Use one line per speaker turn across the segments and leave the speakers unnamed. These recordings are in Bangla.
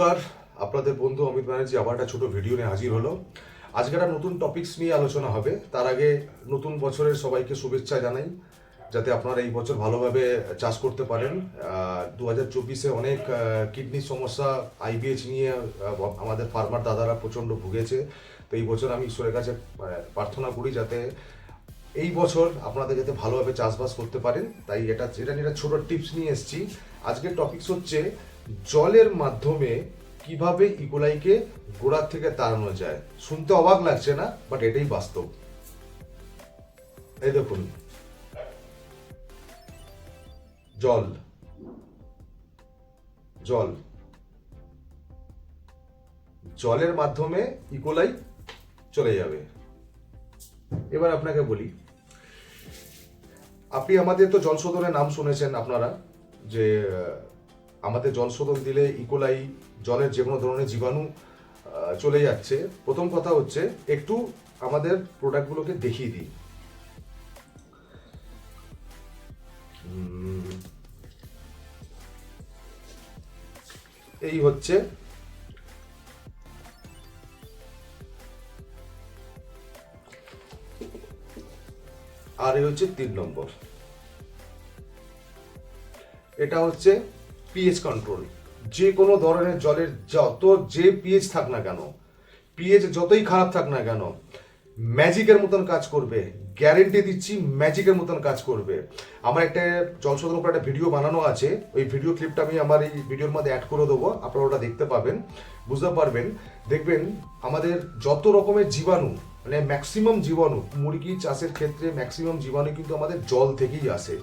নমস্কার। আপনাদের বন্ধু অমিত ব্যানার্জি আবার একটা ছোট ভিডিও নিয়ে হাজির হলো। আজকে একটা নতুন টপিকস নিয়ে আলোচনা হবে। তার আগে নতুন বছরের সবাইকে শুভেচ্ছা জানাই, যাতে আপনারা এই বছর ভালোভাবে চাষ করতে পারেন। দু হাজার চব্বিশে অনেক কিডনির সমস্যা আইবিএচ নিয়ে আমাদের ফার্মার দাদারা প্রচণ্ড ভুগেছে। তো এই বছর আমি ঈশ্বরের কাছে প্রার্থনা করি যাতে এই বছর আপনাদের যাতে ভালোভাবে চাষবাস করতে পারেন। তাই এটা এটা নিয়ে ছোট টিপস নিয়ে এসেছি। আজকের টপিকস হচ্ছে জলের মাধ্যমে কীভাবে ইকোলাইকে গোড়ার থেকে তাড়ানো যায়, শুনতে অবাক লাগছে না বাট এটাই বাস্তব। এই দেখুন। জল। জল। জলের মাধ্যমে ইকোলাই চলে যাবে। এবার আপনাকে বলি, আপনি আমাদের তো জল শোধনের নাম শুনেছেন আপনারা, যে আমাদের জল শোধন দিলে ইকোলাই জলের যে কোনো ধরনের জীবাণু চলে যাচ্ছে। প্রথম কথা হচ্ছে একটু আমাদের প্রোডাক্টগুলোকে দেখিয়ে দিই এই হচ্ছে আর এই হচ্ছে তিন নম্বর। এটা হচ্ছে পিএইচ কন্ট্রোল যে কোনো ধরনের জলের যত যে পিএইচ থাক না কেন পিএইচ যতই খারাপ থাক না কেন ম্যাজিকের মতন কাজ করবে গ্যারেন্টি দিচ্ছি ম্যাজিকের মতন কাজ করবে। আমার একটা জল শোধন উপর একটা ভিডিও বানানো আছে, ওই ভিডিও ক্লিপটা আমি আমার এই ভিডিওর মধ্যে অ্যাড করে দেবো, আপনারা ওটা দেখতে পাবেন, বুঝতে পারবেন। দেখবেন আমাদের যত রকমের জীবাণু মানে ম্যাক্সিমাম জীবাণু, মুরগি চাষের ক্ষেত্রে ম্যাক্সিমাম জীবাণু কিন্তু আমাদের জল থেকেই আসে।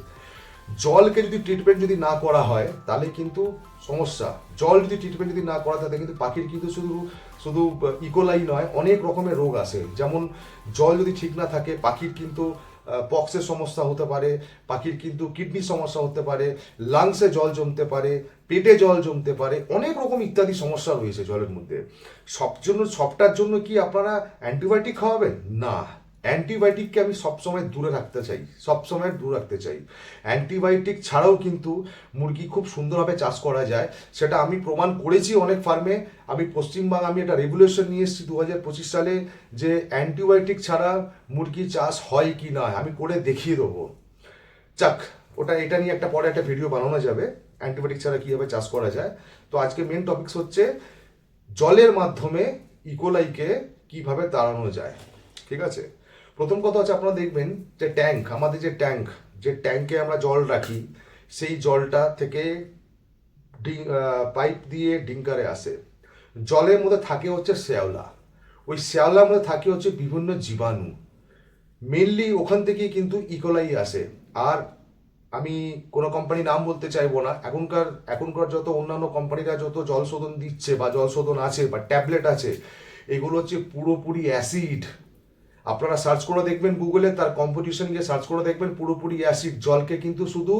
জলকে যদি ট্রিটমেন্ট যদি না করা হয়, তাহলে কিন্তু সমস্যা। জল যদি ট্রিটমেন্ট যদি না করা তাহলে কিন্তু পাখির কিন্তু শুধু শুধু ইকোলাই নয়, অনেক রকমের রোগ আসে। যেমন জল যদি ঠিক না থাকে, পাখির কিন্তু পক্সের সমস্যা হতে পারে, পাখির কিন্তু কিডনির সমস্যা হতে পারে লাংসে জল জমতে পারে, পেটে জল জমতে পারে, অনেক রকম ইত্যাদি সমস্যা রয়েছে জলের মধ্যে। সব জন্য, সবটার জন্য কি আপনারা অ্যান্টিবায়োটিক খাওয়াবেন? না। অ্যান্টিবায়োটিককে আমি সবসময় দূরে রাখতে চাই, সবসময় দূরে রাখতে চাই। অ্যান্টিবায়োটিক ছাড়াও কিন্তু মুরগি খুব সুন্দরভাবে চাষ করা যায়। সেটা আমি প্রমাণ করেছি অনেক ফার্মে। আমি পশ্চিমবাংলা আমি একটা রেগুলেশন নিয়ে এসেছি দু হাজার পঁচিশ সালে যে অ্যান্টিবায়োটিক ছাড়া মুরগি চাষ হয় কি না আমি করে দেখিয়ে দেবো। চাক, ওটা এটা নিয়ে একটা পরে একটা ভিডিও বানানো যাবে। অ্যান্টিবায়োটিক ছাড়া কীভাবে চাষ করা যায়। তো আজকে মেন টপিকস হচ্ছে জলের মাধ্যমে ইকোলাইকে কীভাবে তাড়ানো যায়। ঠিক আছে? প্রথম কথা হচ্ছে আপনারা দেখবেন যে ট্যাঙ্ক, আমাদের যে ট্যাঙ্ক, যে ট্যাঙ্কে আমরা জল রাখি, সেই জলটা থেকে পাইপ দিয়ে ডিঙ্কারে আসে। জলের মধ্যে থাকে হচ্ছে শ্যাওলা। ওই শ্যাওলার মধ্যে থাকে হচ্ছে বিভিন্ন জীবাণু। মেনলি ওখান থেকেই কিন্তু ইকোলাই আসে। আর আমি কোনো কোম্পানি নাম বলতে চাইব না। এখনকার এখনকার যত অন্যান্য কোম্পানিরা যত জল শোধন দিচ্ছে বা জল শোধন আছে বা ট্যাবলেট আছে, এগুলো হচ্ছে পুরোপুরি অ্যাসিড আপনারা সার্চ করে দেখবেন গুগলে তার কম্পিটিশন গিয়ে সার্চ করে দেখবেন, পুরোপুরি অ্যাসিড জলকে কিন্তু শুধু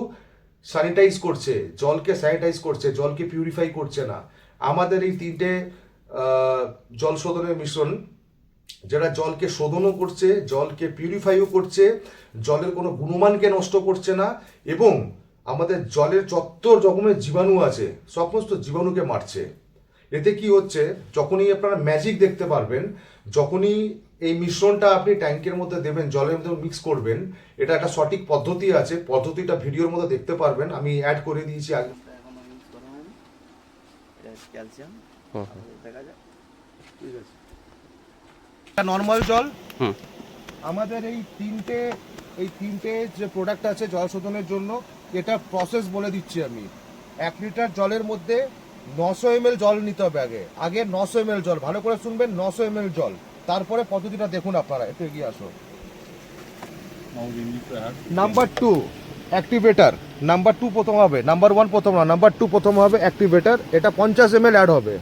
স্যানিটাইজ করছে, জলকে স্যানিটাইজ করছে, জলকে পিউরিফাই করছে না। আমাদের এই তিনটে জল শোধনের মিশ্রণ যেটা জলকে শোধনও করছে, জলকে পিউরিফাইও করছে, জলের কোনো গুণমানকে নষ্ট করছে না, এবং আমাদের জলের যত রকমের জীবাণু আছে, সমস্ত জীবাণুকে মারছে। এতে কি হচ্ছে, যখনই আপনারা ম্যাজিক দেখতে পারবেন যখনই এই মিশ্রণটা আপনি ট্যাঙ্কের মধ্যে দেবেন জলের মধ্যে মিক্স করবেন এটা একটা সঠিক পদ্ধতি আছে পদ্ধতিটা ভিডিওর মধ্যে দেখতে পারবেন। আমি অ্যাড করে দিয়েছি আগে।
ক্যালসিয়াম দেখা যায়
ঠিক আছে।
নর্মাল জল।
হুম।
আমাদের এই তিনটে এই তিনটে যে প্রোডাক্ট আছে জল শোধনের জন্য এটা প্রসেস বলে দিচ্ছি আমি। এক লিটার জলের মধ্যে নশো এম জল নিতে হবে আগে। আগে নশো এম জল, ভালো করে শুনবেন, নশো এম জল। তারপরে পদ্ধতিটা দেখুন আপনারা, একটু এগিয়ে আসুন। Number two activator number two প্রথম হবে নাম্বার ওয়ান প্রথম না নাম্বার টু প্রথম হবে অ্যাক্টিভেটার এটা পঞ্চাশ এম অ্যাড হবে।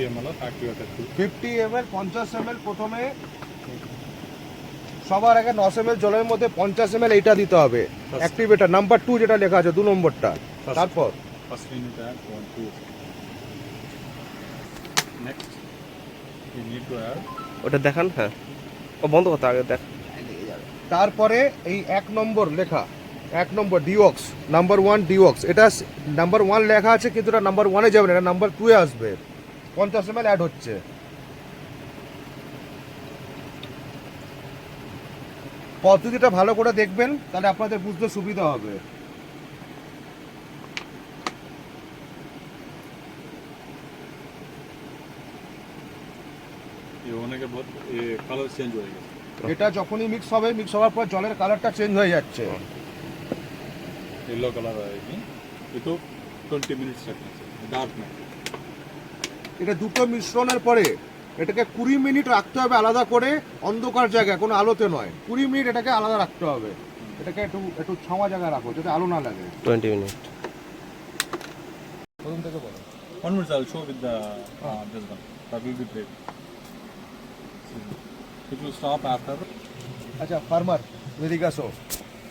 50 ml activated two.
Fifty M L পঞ্চাশ এম প্রথমে সবার আগে নশ এম এল জলের মধ্যে পঞ্চাশ এম এল এইটা দিতে হবে। অ্যাক্টিভেটার নাম্বার টু যেটা লেখা আছে দু নম্বরটা। তারপর?
Add one two. Next, we need
ওটা দেখান হ্যাঁ। ও বন্ধ করতে আগে দেখ।
তারপরে এই এক নম্বর লেখা এক নম্বর ডিওক্স নাম্বার ওয়ান ডিওক্স এটা নাম্বার ওয়ান লেখা আছে কিন্তু এটা নাম্বার ওয়ানে যাবে না এটা নাম্বার টুয়ে আসবে। পঞ্চাশ এম এল অ্যাড হচ্ছে পদ্ধতিটা ভালো করে দেখবেন তাহলে আপনাদের বুঝতে সুবিধা হবে
ये होने के बाद ये कलर चेंज होएगा
এটা যখনই মিক্স হবে মিক্স হওয়ার পর জলের কালারটা চেঞ্জ হয়ে যাচ্ছে
येलो कलर आएगी ये तो 20 मिनट्स रखना चाहिए डार्क में
এটা দুটো মিশ্রণের পরে এটাকে কুড়ি মিনিট রাখতে হবে আলাদা করে অন্ধকার জায়গায় কোনো আলোতে নয়। কুড়ি মিনিট এটাকে আলাদা রাখতে হবে। এটাকে একটু একটু ছাওয়া জায়গায় রাখো যাতে আলো না লাগে।
টোয়েন্টি মিনিট
প্রথম থেকে বলো।
One minute I'll show with the uh, this one. That will be great. It will stop after.
আচ্ছা ফার্মার এদিকে আসো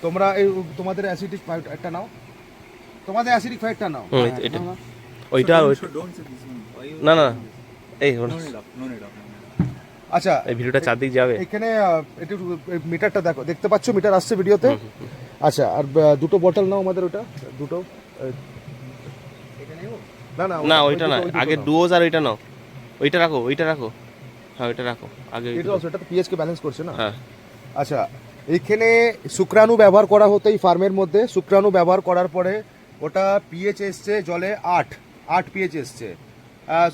তোমরা এই তোমাদের অ্যাসিডিক ফাইটটা নাও। তোমাদের অ্যাসিডিক ফাইটটা নাও।
ওইটা না না এই.
আচ্ছা
এই ভিডিওটা চারদিক যাবে।
এখানে একটু মিটারটা দেখো। দেখতে পাচ্ছ মিটার আসছে ভিডিওতে? আচ্ছা আর দুটো বটল নাও আমাদের ওটা। দুটো না না
না ওইটা না আগে। ডুয়োজ আর ওইটা নাও। ওইটা রাখো ওইটা রাখো। হ্যাঁ ওইটা রাখো। আগে
এটা এটা তো পিএইচ কে ব্যালেন্স করছে না?
হ্যাঁ।
আচ্ছা এইখানে শুক্রাণু ব্যবহার করা হতো এই ফার্মের মধ্যে। শুক্রাণু ব্যবহার করার পরে ওটা পিএইচ এসছে জলে আট। আট পিএইচ এসছে।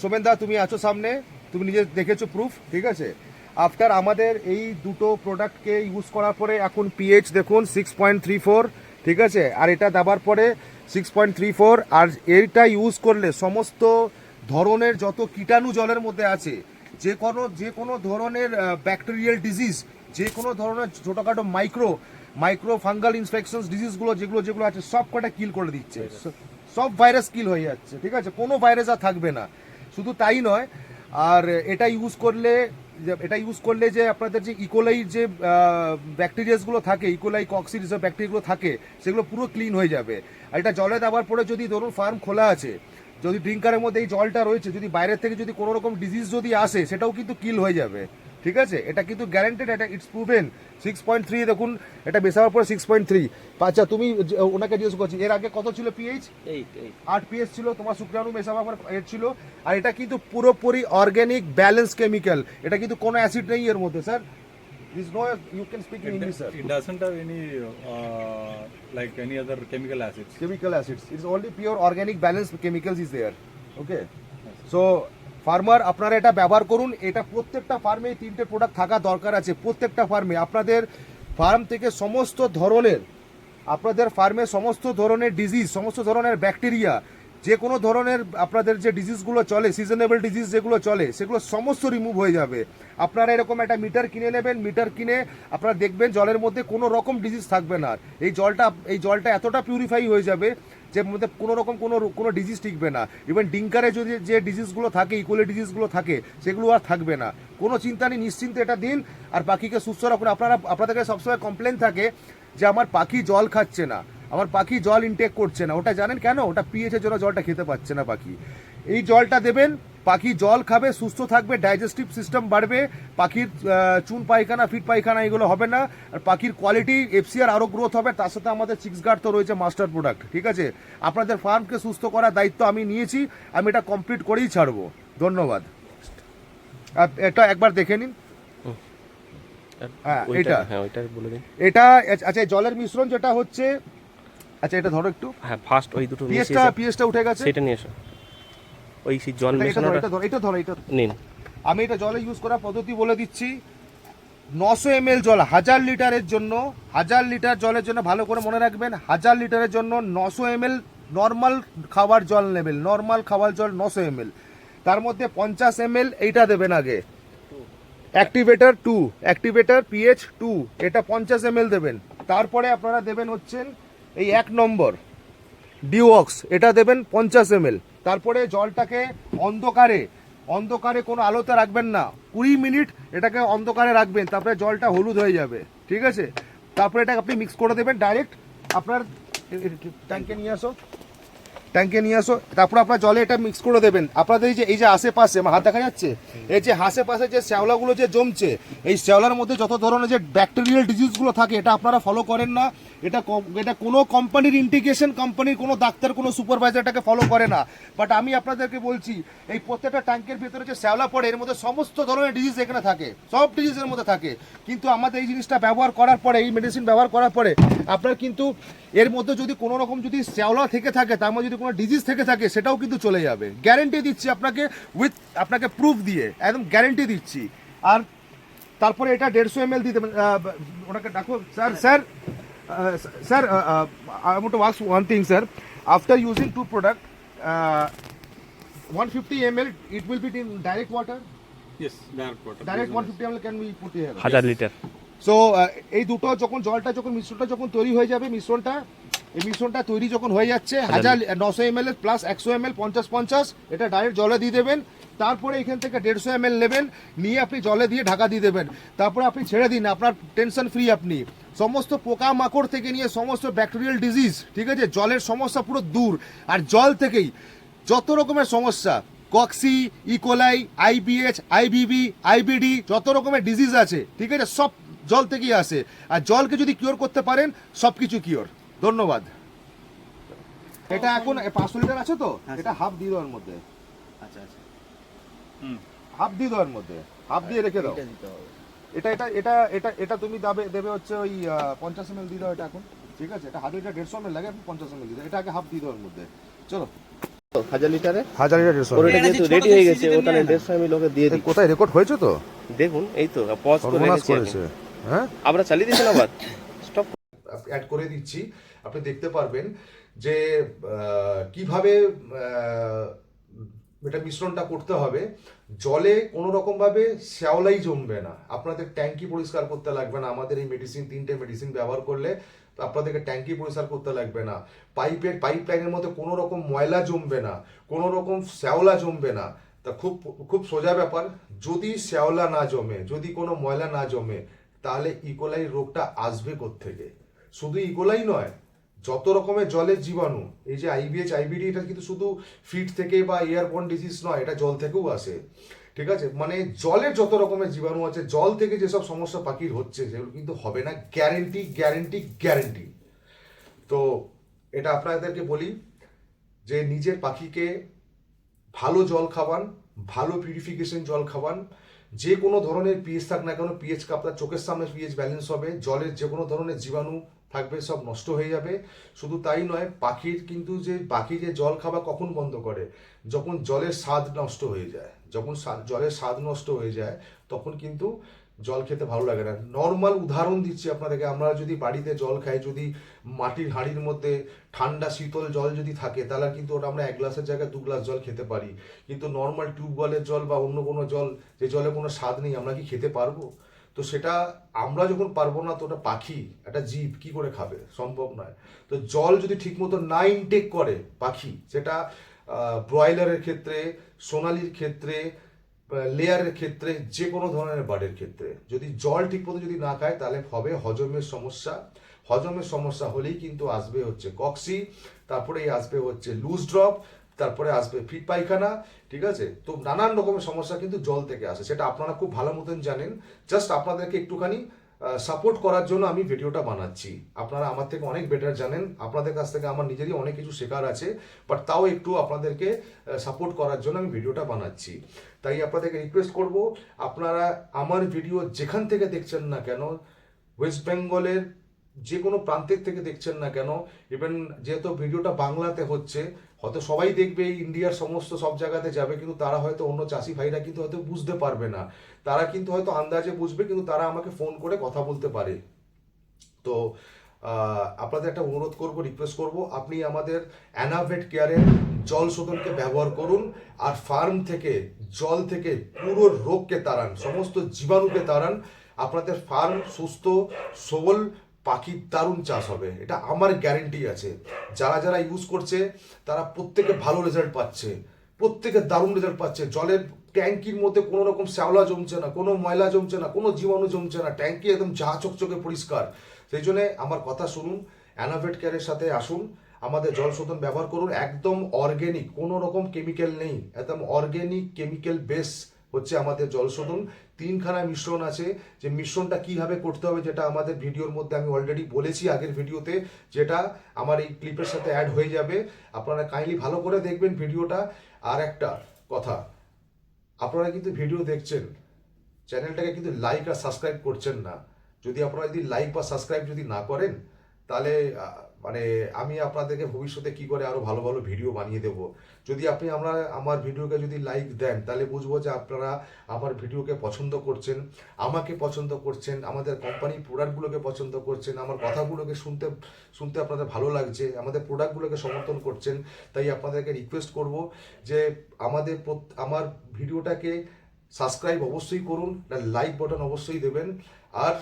সোমেন দা তুমি আছো সামনে। তুমি নিজে দেখেছ প্রুফ ঠিক আছে? আফটার আমাদের এই দুটো প্রোডাক্টকে ইউজ করার পরে এখন পিএইচ দেখুন সিক্স পয়েন্ট থ্রি ফোর ঠিক আছে? আর এটা দেওয়ার পরে সিক্স পয়েন্ট থ্রি ফোর আর এইটা ইউজ করলে সমস্ত ধরনের যত কীটাণু জলের মধ্যে আছে, যে কোনো যে কোনো ধরনের ব্যাকটেরিয়াল ডিজিজ যে কোনো ধরনের ছোটোখাটো মাইক্রো মাইক্রো ফাঙ্গাল ইনফেকশন ডিজিজগুলো যেগুলো যেগুলো আছে সব কটা কিল করে দিচ্ছে। সব ভাইরাস কিল হয়ে যাচ্ছে, ঠিক আছে? কোনো ভাইরাস আর থাকবে না। শুধু তাই নয়, আর এটা ইউজ করলে এটা ইউজ করলে যে আপনাদের যে ইকোলাই যে ব্যাকটেরিয়াসগুলো থাকে ইকোলাই কক্সিড যে ব্যাকটেরিয়াগুলো থাকে, সেগুলো পুরো ক্লিন হয়ে যাবে। আর এটা জলে দেওয়ার পরে যদি ধরুন ফার্ম খোলা আছে, যদি ড্রিঙ্কারের মধ্যে এই জলটা রয়েছে, যদি বাইরের থেকে যদি কোনো রকম ডিজিজ যদি আসে, সেটাও কিন্তু কিল হয়ে যাবে। ঠিক আছে? এটা কিন্তু গ্যারান্টেড এটা it's proven six point three দেখুন এটা বেসাবার পরে সিক্স পয়েন্ট থ্রি আচ্ছা তুমি ওনাকে জিজ্ঞেস করছি এর আগে কত ছিল পিএইচ আট পিএইচ ছিল তোমার শুক্রাণু মেশাবার পর এর ছিল। আর এটা কিন্তু পুরোপুরি অর্গ্যানিক ব্যালেন্স কেমিক্যাল এটা কিন্তু কোনো অ্যাসিড নেই এর মধ্যে sir this no you can speak
in
English sir
it doesn't have any uh, like any other chemical acids.
chemical acids. It's only pure organic balance chemicals is there. Okay? So farmer, আপনারা এটা ব্যবহার করুন। এটা প্রত্যেকটা ফার্মে এই তিনটে প্রোডাক্ট থাকা দরকার আছে, প্রত্যেকটা ফার্মে। আপনাদের ফার্ম থেকে সমস্ত ধরনের, আপনাদের ফার্মে সমস্ত ধরনের ডিজিজ সমস্ত ধরনের ব্যাকটেরিয়া যে কোনো ধরনের আপনাদের যে ডিজিজগুলো চলে সিজনেবল ডিজিজ যেগুলো চলে, সেগুলো সমস্ত রিমুভ হয়ে যাবে। আপনারা এরকম একটা মিটার কিনে নেবেন মিটার কিনে আপনারা দেখবেন জলের মধ্যে কোনো রকম ডিজিজ থাকবে না। এই জলটা এই জলটা এতটা পিউরিফাই হয়ে যাবে যে মধ্যে কোনো রকম কোনো কোনো ডিজিজ টিকবে না। ইভেন ডিঙ্কারে যদি যে ডিজিজগুলো থাকে ইকুয়ালি ডিজিজগুলো থাকে, সেগুলো আর থাকবে না। কোনো চিন্তা নেই, নিশ্চিন্তে এটা দিন আর পাখিকে সুস্থ রাখুন। আপনারা, আপনাদের কাছে সবসময় কমপ্লেন থাকে যে আমার পাখি জল খাচ্ছে না। আমার পাখি জল ইনটেক করছে না। ওটা জানেন কেন? ওটা পিএইচের জন্য জলটা খেতে পাচ্ছে না পাখি। এই জলটা দেবেন পাখি জল খাবে সুস্থ থাকবে ডাইজেস্টিভ সিস্টেম বাড়বে পাখির চুন পায়খানা ফিট পায়খানা এগুলো হবে না আর পাখির কোয়ালিটি এফসিআর আরও গ্রোথ হবে তার সাথে আমাদের চিক্স গার্ড তো রয়েছে মাস্টার প্রোডাক্ট ঠিক আছে? আপনাদের ফার্মকে সুস্থ করার দায়িত্ব আমি নিয়েছি আমি এটা কমপ্লিট করেই ছাড়বো। ধন্যবাদ। এটা একবার দেখে নিন। হ্যাঁ, এটা।
হ্যাঁ
এটা আচ্ছা জলের মিশ্রণ যেটা হচ্ছে আচ্ছা এটা ধরো একটু।
হ্যাঁ ফার্স্ট ওই দুটো
পিএসটা পিএসটা উঠে গেছে।
সেটা নিয়ে এসো। ওই সেই জল
এটা- এটা ধরো
মেশানোটা।
এটা ধরো এটা ধরো এটা
নিন।
আমি এটা জলে ইউজ করার পদ্ধতি বলে দিচ্ছি। নশো এম জল হাজার লিটারের জন্য হাজার লিটার জলের জন্য ভালো করে মনে রাখবেন হাজার লিটারের জন্য নশো এম নর্মাল খাবার জল নেবেন নর্মাল খাবার জল নশো এম তার মধ্যে পঞ্চাশ এম এইটা দেবেন আগে। Activator two activator pH two এটা পঞ্চাশ এম দেবেন। তারপরে আপনারা দেবেন হচ্ছেন এই এক নম্বর ডিওক্স এটা দেবেন পঞ্চাশ এম তারপরে জলটাকে অন্ধকারে
অন্ধকারে কোনো আলোতে রাখবেন না। কুড়ি মিনিট এটাকে অন্ধকারে রাখবেন, তারপরে জলটা হলুদ হয়ে যাবে, ঠিক আছে? তারপরে এটা আপনি মিক্স করে দেবেন ডাইরেক্ট আপনার ট্যাঙ্কে নিয়ে আসো। ট্যাঙ্কে নিয়ে আসো, তারপর আপনার জলে এটা মিক্স করে দেবেন। আপনাদের এই যে এই যে আশেপাশে, আমার হাত দেখা যাচ্ছে? এই যে আশেপাশে যে শ্যাওলাগুলো যে জমছে, এই শ্যাওলার মধ্যে যত ধরনের যে ব্যাকটেরিয়াল ডিজিজগুলো থাকে, এটা আপনারা ফলো করেন না। এটা এটা কোনো কোম্পানির ইন্টিগ্রেশন কোম্পানির কোনো ডাক্তার, কোনো সুপারভাইজার এটাকে ফলো করে না। বাট আমি আপনাদেরকে বলছি, এই প্রত্যেকটা ট্যাঙ্কের ভিতরে যে শ্যাওলা পড়ে, এর মধ্যে সমস্ত ধরনের ডিজিজ এখানে থাকে। সব ডিজিজের মধ্যে থাকে। কিন্তু আমাদের এই জিনিসটা ব্যবহার করার পরে, এই মেডিসিন ব্যবহার করার পরে, আপনার কিন্তু এর মধ্যে যদি কোনো রকম যদি শ্যাওলা থেকে থাকে তার মধ্যে যদি কোনো ডিজিজ থেকে থাকে সেটাও কিন্তু চলে যাবে। গ্যারেন্টি দিচ্ছি আপনাকে উইথ আপনাকে প্রুফ দিয়ে একদম গ্যারেন্টি দিচ্ছি। আর তারপরে এটা দেড়শো এম এল দিতে ওনাকে ডাকো। Sir sir sir I want to wax one thing sir after using two product one fifty M L it will be in direct water
Yes, direct water.
Direct one fifty M L can be put here
হাজার লিটার
সো এই দুটো যখন জলটা যখন মিশ্রণটা যখন তৈরি হয়ে যাবে মিশ্রণটা এই মিশ্রণটা তৈরি যখন হয়ে যাচ্ছে হাজার নশো এম এল প্লাস একশো এম এল পঞ্চাশ পঞ্চাশ এটা ডাইরেক্ট জলে দিয়ে দেবেন। তারপরে এখান থেকে দেড়শো এম এল নেবেন নিয়ে আপনি জলে দিয়ে ঢাকা দিয়ে দেবেন। তারপরে আপনি ছেড়ে দিন আপনার টেনশন ফ্রি আপনি। সমস্ত পোকা মাকড় থেকে নিয়ে সমস্ত ব্যাকটেরিয়াল ডিজিজ ঠিক আছে? জলের সমস্যা পুরো দূর। আর জল থেকেই যত রকমের সমস্যা cocci E coli IBH IBB IBD যত রকমের ডিজিজ আছে ঠিক আছে? সব জল থেকেই আসে। আর জলকে যদি কিওর করতে পারেন সব কিছু কিওর ধন্যবাদ। এটা এখন পাঁচশো লিটার আছে তো?
হ্যাঁ,
এটা হাফ দিয়ে দেওয়ার মধ্যে।
আচ্ছা আচ্ছা।
হুম।
হাফ দিয়ে দেওয়ার মধ্যে। হাফ দিয়ে রেখে দাও।
এটা
এটা এটা এটা এটা এটা তুমি দাবে দেবে হচ্ছে ওই পঞ্চাশ এম এল দিয়ে দাও এটা এখন। ঠিক আছে? এটা হাজার লিটার দেড়শো এম এল লাগে পঞ্চাশ এম এল দিয়ে দাও। এটা আগে হাফ দিয়ে দেওয়ার মধ্যে। চলো।
হাজার লিটারে?
হাজার লিটার দেড়শো
ওটা যেহেতু রেডি হয়ে গেছে ওটা দেড়শো আমি লোকে দিয়ে দিই
কোথায় রেকর্ড হয়েছে তো?
দেখুন এই তো পজ করে।
করেছে। হ্যাঁ?
আমরা চালিয়ে আবার স্টপ
অ্যাড করে দিচ্ছি। আপনি দেখতে পারবেন যে কীভাবে এটা মিশ্রণটা করতে হবে। জলে কোনো রকমভাবে শ্যাওলাই জমবে না। আপনাদের ট্যাঙ্কি পরিষ্কার করতে লাগবে না। আমাদের এই মেডিসিন তিনটে মেডিসিন ব্যবহার করলে আপনাদেরকে ট্যাঙ্কি পরিষ্কার করতে লাগবে না। পাইপের পাইপ লাইনের মধ্যে কোনো রকম ময়লা জমবে না। কোনো রকম শ্যাওলা জমবে না। তা খুব খুব সোজা ব্যাপার। যদি শ্যাওলা না জমে যদি কোনো ময়লা না জমে তাহলে ইকোলাই রোগটা আসবে থেকে শুধু ইকোলাই নয়, যত রকমের জলের জীবাণু, এই যে আইবিএচ আইবিডি এটা কিন্তু শুধু ফিট থেকে বা এয়ারবর্ন ডিজিজ নয়, এটা জল থেকেও আসে। ঠিক আছে? মানে জলের যত রকমের জীবাণু আছে, জল থেকে যেসব সমস্যা পাখির হচ্ছে, সেগুলো কিন্তু হবে না। গ্যারেন্টি গ্যারেন্টি গ্যারেন্টি তো এটা আপনাদেরকে বলি যে, নিজের পাখিকে ভালো জল খাওয়ান, ভালো পিউরিফিকেশন জল খাওয়ান। যে কোনো ধরনের পিএইচ থাক না কেন পিএইচ আপনার চোখের সামনে পিএইচ ব্যালেন্স হবে, জলের যে কোনো ধরনের জীবাণু থাকবে, সব নষ্ট হয়ে যাবে। শুধু তাই নয়, পাখির কিন্তু যে, পাখি যে জল খাওয়া কখন বন্ধ করে? যখন জলের স্বাদ নষ্ট হয়ে যায়, যখন জলের স্বাদ নষ্ট হয়ে যায়, তখন কিন্তু জল খেতে ভালো লাগে না। নর্মাল উদাহরণ দিচ্ছি আপনাদেরকে, আমরা যদি বাড়িতে জল খাই, যদি মাটির হাঁড়ির মধ্যে ঠান্ডা শীতল জল যদি থাকে, তাহলে কিন্তু ওটা আমরা এক গ্লাসের জায়গায় দু গ্লাস জল খেতে পারি। কিন্তু নর্মাল টিউবওয়েলের জল বা অন্য কোনো জল, যে জলে কোনো স্বাদ নেই, আমরা কি খেতে পারব? তো সেটা আমরা যখন পারব না, তো ওটা পাখি, একটা জীব কি করে খাবে? সম্ভব নয়। তো জল যদি ঠিকমতো না ইনটেক করে পাখি, সেটা ব্রয়লারের ক্ষেত্রে, সোনালির ক্ষেত্রে লেয়ারের ক্ষেত্রে যে কোনো ধরনের বার্ডের ক্ষেত্রে। যদি জল ঠিক মতো যদি না খায়, তাহলে হবে হজমের সমস্যা। হজমের সমস্যা হলেই কিন্তু আসবে হচ্ছে কক্সি, তারপরে আসবে হচ্ছে লুজ ড্রপ তারপরে আসবে ফিট পায়খানা, ঠিক আছে? তো নানান রকমের সমস্যা কিন্তু জল থেকে আসে। সেটা আপনারা খুব ভালো মতন জানেন। জাস্ট আপনাদেরকে একটুখানি সাপোর্ট করার জন্য আমি ভিডিওটা বানাচ্ছি। আপনারা আমার থেকে অনেক বেটার জানেন। আপনাদের কাছ থেকে আমার নিজেরই অনেক কিছু শেখার আছে বাট তাও একটু আপনাদেরকে সাপোর্ট করার জন্য আমি ভিডিওটা বানাচ্ছি। তাই আপনাদেরকে রিকোয়েস্ট করব, আপনারা আমার ভিডিও যেখান থেকে দেখছেন না কেন ওয়েস্ট বেঙ্গলের যে কোনো প্রান্তের থেকে দেখছেন না কেন ইভেন যেহেতু ভিডিওটা বাংলাতে হচ্ছে হয়তো সবাই দেখবে ইন্ডিয়ার সমস্ত সব জায়গাতে যাবে, কিন্তু তারা হয়তো অন্য চাষি ভাইরা কিন্তু হয়তো বুঝতে পারবে না। তারা কিন্তু হয়তো আন্দাজে বুঝবে, কিন্তু তারা আমাকে ফোন করে কথা বলতে পারে। তো আপনাদের একটা অনুরোধ করব রিকোয়েস্ট করব, আপনি আমাদের অ্যানাভেট কেয়ারের জল শোধনকে ব্যবহার করুন, আর ফার্ম থেকে, জল থেকে পুরো রোগকে তাড়ান, সমস্ত জীবাণুকে তাড়ান। আপনাদের ফার্ম সুস্থ, সবল পাখির দারুণ চাষ হবে। এটা আমার গ্যারেন্টি আছে। যারা যারা ইউজ করছে, তারা প্রত্যেকে ভালো রেজাল্ট পাচ্ছে। প্রত্যেকে দারুণ রেজাল্ট পাচ্ছে। জলের ট্যাঙ্কির মধ্যে কোনো রকম শ্যাওলা জমছে না, কোনো ময়লা জমছে না, কোনো জীবাণু জমছে না। ট্যাঙ্কি একদম যা চকচকে পরিষ্কার। সেই জন্য আমার কথা শুনুন অ্যানাভেট কেয়ারের সাথে আসুন। আমাদের জল শোধন ব্যবহার করুন। একদম অর্গ্যানিক কোনো রকম কেমিক্যাল নেই। একদম অর্গ্যানিক কেমিক্যাল বেস হচ্ছে আমাদের জল শোধন তিনখানা মিশ্রণ আছে। যে মিশ্রণটা কীভাবে করতে হবে যেটা আমাদের ভিডিওর মধ্যে আমি অলরেডি বলেছি আগের ভিডিওতে, যেটা আমার এই ক্লিপের সাথে অ্যাড হয়ে যাবে। আপনারা কাইন্ডলি ভালো করে দেখবেন ভিডিওটা। আর একটা কথা, আপনারা কিন্তু ভিডিও দেখছেন, চ্যানেলটাকে কিন্তু লাইক আর সাবস্ক্রাইব করছেন না। যদি আপনারা যদি লাইক বা সাবস্ক্রাইব যদি না করেন, তাহলে মানে আমি আপনাদেরকে ভবিষ্যতে কি করে আরও ভালো ভালো ভিডিও বানিয়ে দেব। যদি আপনি আমরা, আমার ভিডিওকে যদি লাইক দেন, তাহলে বুঝব যে আপনারা আমার ভিডিওকে পছন্দ করছেন, আমাকে পছন্দ করছেন, আমাদের কোম্পানির প্রোডাক্টগুলোকে পছন্দ করছেন, আমার কথাগুলোকে শুনতে শুনতে আপনাদের ভালো লাগছে, আমাদের প্রোডাক্টগুলোকে সমর্থন করছেন, তাই আপনাদেরকে রিকোয়েস্ট করব যে আমাদের আমার ভিডিওটাকে সাবস্ক্রাইব অবশ্যই করুন লাইক বাটন অবশ্যই দেবেন, আর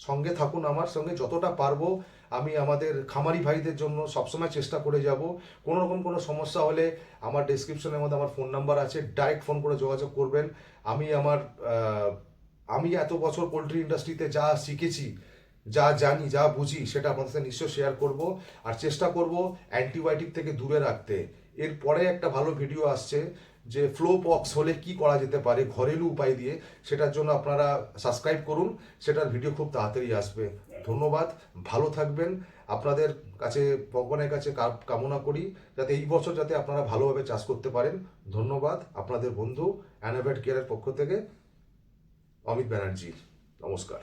সঙ্গে থাকুন আমার সঙ্গে, যতটা পারব আমি আমাদের খামারি ভাইদের জন্য সবসময় চেষ্টা করে যাব। কোনো রকম কোনো সমস্যা হলে আমার ডেসক্রিপশনের মধ্যে আমার ফোন নাম্বার আছে ডাইরেক্ট ফোন করে যোগাযোগ করবেন। আমি আমার আমি এত বছর পোলট্রি ইন্ডাস্ট্রিতে যা শিখেছি, যা জানি, যা বুঝি, সেটা আপনাদের সাথে নিশ্চয় শেয়ার করব। আর চেষ্টা করব অ্যান্টিবায়োটিক থেকে দূরে রাখতে। এরপরে একটা ভালো ভিডিও আসছে যে ফ্লো পক্স হলে কি করা যেতে পারে, ঘরেলু উপায় দিয়ে, সেটার জন্য আপনারা সাবস্ক্রাইব করুন। সেটার ভিডিও খুব তাড়াতাড়ি আসবে। ধন্যবাদ, ভালো থাকবেন। আপনাদের কাছে, ভগবানের কাছে কামনা করি, যাতে এই বছর যাতে আপনারা ভালোভাবে চাষ করতে পারেন। ধন্যবাদ, আপনাদের বন্ধু অ্যানাভেট কেয়ারের পক্ষ থেকে, অমিত ব্যানার্জি, নমস্কার।